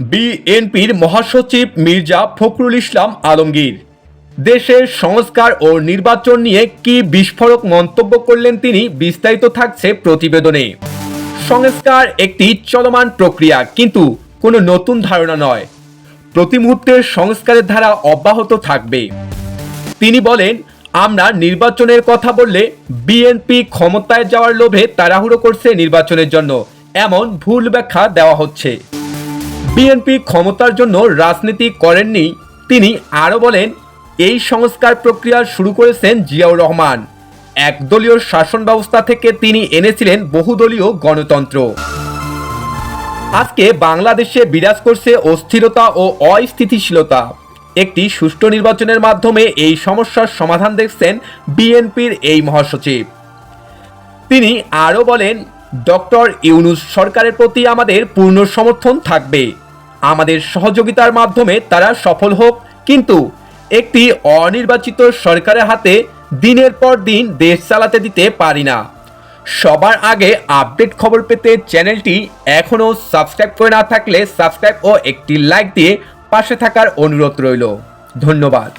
বিএনপির মহাসচিব মির্জা ফখরুল ইসলাম আলমগীর। দেশের সংস্কার ও নির্বাচন নিয়ে কি বিস্ফোরক মন্তব্য করলেন তিনি বিস্তারিত থাকছে প্রতিবেদনে। সংস্কার একটি চলমান প্রক্রিয়া, কিন্তু কোনো নতুন ধারণা নয়। প্রতি মুহূর্তে সংস্কারের ধারা অব্যাহত থাকবে। তিনি বলেন, আমরা নির্বাচনের কথা বললে বিএনপি ক্ষমতায় যাওয়ার লোভে তাড়াহুড়ো করছে নির্বাচনের জন্য। এমন ভুল ব্যাখ্যা দেওয়া হচ্ছে। বিএনপি ক্ষমতার জন্য রাজনীতি করেননি তিনি আরও বলেন, এই সংস্কার প্রক্রিয়া শুরু করেছেন জিয়াউর রহমান। একদলীয় শাসন ব্যবস্থা থেকে তিনি এনেছিলেন বহুদলীয় গণতন্ত্র। আজকে বাংলাদেশে বিরাজ করছে অস্থিরতা ও অস্থিতিশীলতা। একটি সুষ্ঠু নির্বাচনের মাধ্যমে এই সমস্যার সমাধান দেখছেন বিএনপির এই মহাসচিব। তিনি আরও বলেন ডক্টর ইউনুস সরকারের প্রতি আমাদের পূর্ণ সমর্থন থাকবে। আমাদের সহযোগিতার মাধ্যমে তারা সফল হোক, কিন্তু একটি অনির্বাচিত সরকারের হাতে দিনের পর দিন দেশ চালাতে দিতে পারি না। সবার আগে আপডেট খবর পেতে চ্যানেলটি এখনও সাবস্ক্রাইব করে না থাকলে সাবস্ক্রাইব ও একটি লাইক দিয়ে পাশে থাকার অনুরোধ রইল। ধন্যবাদ।